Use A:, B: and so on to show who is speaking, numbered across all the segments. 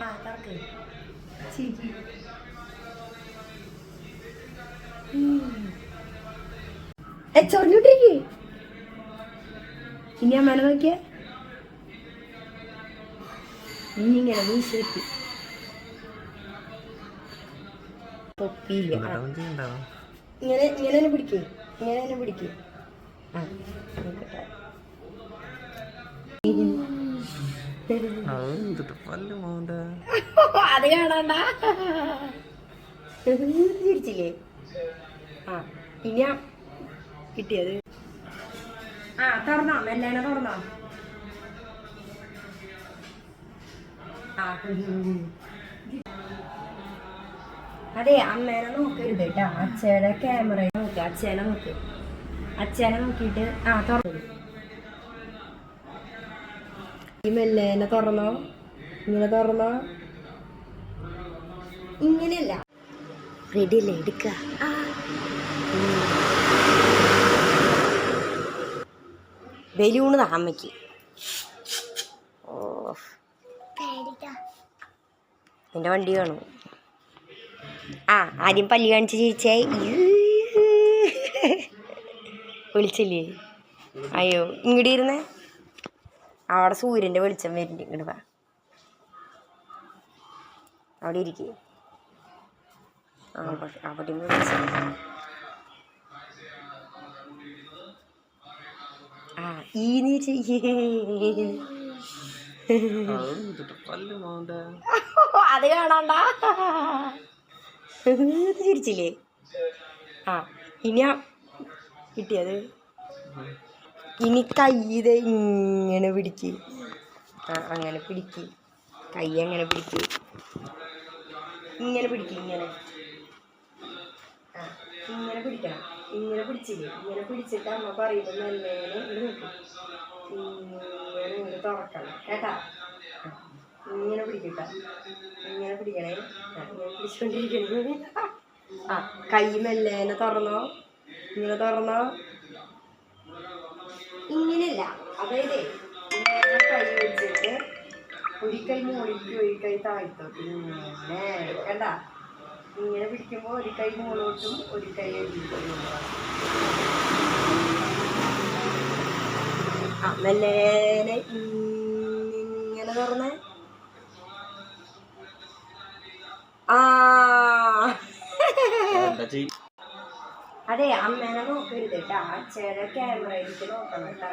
A: ആ കറക്ക് ചിരി ചൊറിഞ്ഞോട്ടിരിക്കേ ഇനി ഞാൻ മല നോക്കിയ. ഇനിങ്ങനെ നീ ശരി തൊപ്പിയില്ല ഇങ്ങനെ ഇങ്ങനെ തന്നെ പിടിക്കേ. ഇങ്ങനെ തന്നെ പിടിക്കേ. ആ. നോക്കട്ടെ അത് കാണണ്ട. ചിരിച്ചില്ലേ ആ ഇനി ആ കിട്ടിയത്. ആ തുറന്നോ. മെല്ലേനെ തുറന്നോ. അതെ അമ്മേനെ നോക്കരുത് കേട്ടോ. അച്ഛയുടെ ക്യാമറ നോക്ക്. അച്ഛനെ നോക്ക്. അച്ഛനെ നോക്കിയിട്ട് ആ തുറന്നു. ഈ എന്നെ തുറന്നോ? ഇങ്ങനെ തുറന്നോ? ഇങ്ങനെയല്ല. റെഡി അല്ലേ? എടുക്ക. ബലൂണ് താ അമ്മയ്ക്ക് ഓ എന്റെ വണ്ടി വേണോ ആ ആദ്യം പല്ലി കാണിച്ച് ചിരിച്ചേ. വിളിച്ചില്ലേ? അയ്യോ ഇങ്ങോട്ട് ഇരുന്നേ. അവിടെ സൂര്യന്റെ വെളിച്ചം വരുന്നുണ്ട്. ഇങ്ങോട്ട് വാ. അവിടെ ഇരിക്കേ. അവിടെ- അത് കാണാണ്ട? ചിരിച്ചില്ലേ? ആ ഇനി ആ കിട്ടിയത്? ഇനി കൈ ഇങ്ങനെ പിടിക്ക്. അങ്ങനെ പിടിക്ക്. കൈ അങ്ങനെ പിടിക്ക്. ഇങ്ങനെ പിടിക്ക് ഇങ്ങനെ. ഇങ്ങനെ പിടിക്കണം. ഇങ്ങനെ പിടിച്ചില്ലേ? ഇങ്ങനെ പിടിച്ചിട്ട് അമ്മ പറയുമ്പോൾ നല്ലേനെ ഇങ്ങനെ ഇങ്ങനെ തുറക്കണം. കേട്ടാ? ഇങ്ങനെ പിടിക്കട്ട. ഇങ്ങനെ പിടിക്കണേ. ഇങ്ങനെ പിടിച്ചോണ്ടിരിക്കണേ. ആ കൈ മെല്ലേനെ തുറന്നോ? ഇങ്ങനെ തുറന്നോ? ഇങ്ങനെയല്ല. അതായത് ഇങ്ങനെ കൈ വെച്ചിട്ട് ഒരിക്കൽ മുകളിലേക്ക് ഒരു കൈ താഴ്ത്തോട്ട് ഇങ്ങനെ കണ്ട? ഇങ്ങനെ പിടിക്കുമ്പോൾ ഒരു കൈ മോളോട്ടും ഒരു കൈ ആ ഇങ്ങനെ തുറന്ന്. ആ. അതെ അമ്മേനെ നോക്കരുത് കേട്ടോ. അച്ഛയുടെ ക്യാമറയിലേക്ക് നോക്കണം കേട്ടോ.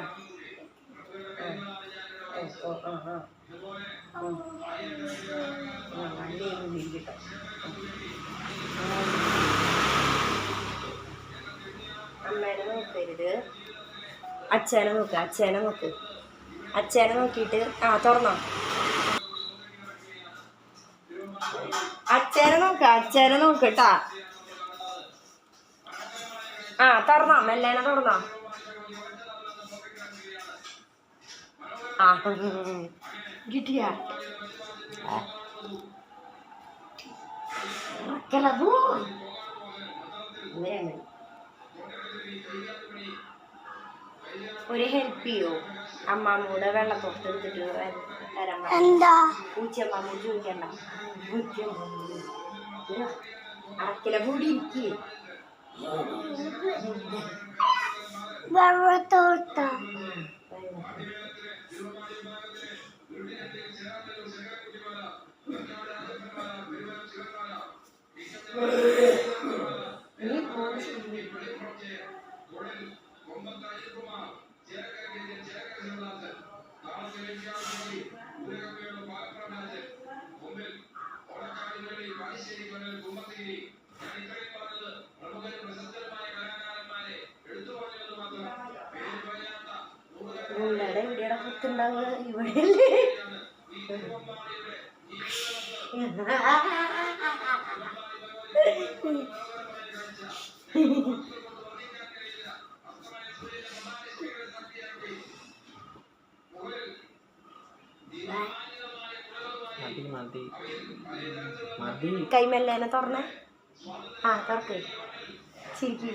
A: അമ്മേനെ നോക്കരുത് അച്ഛനെ നോക്ക് അച്ഛനെ നോക്ക്. അച്ഛനെ നോക്കിയിട്ട് ആ തുറന്നോ. അച്ഛനെ നോക്ക് അച്ഛനെ നോക്ക് കേട്ടാ. ആ തുറന്നോ. മെല്ലേനെ തുറന്നോ. ആ കിട്ടിയ? ഒരു ഹെൽപ്പ് ചെയ്യോ? അമ്മാമ്മൂടെ വെള്ളം തൊട്ടെടുത്തിട്ട് പറഞ്ഞു.
B: എന്താ?
A: പൂച്ചയമ്മാമ്മ ചോദിക്കണ്ട. അറക്കില കൂടി ഇരിക്കേ.
B: バ
A: バ通った。
C: Thank you. എവിടെയാണ് ഇവിടെ
A: കൈമെല്ലേനെ തുറന്നേ? ആ തുറക്ക്. ചിരിക്കി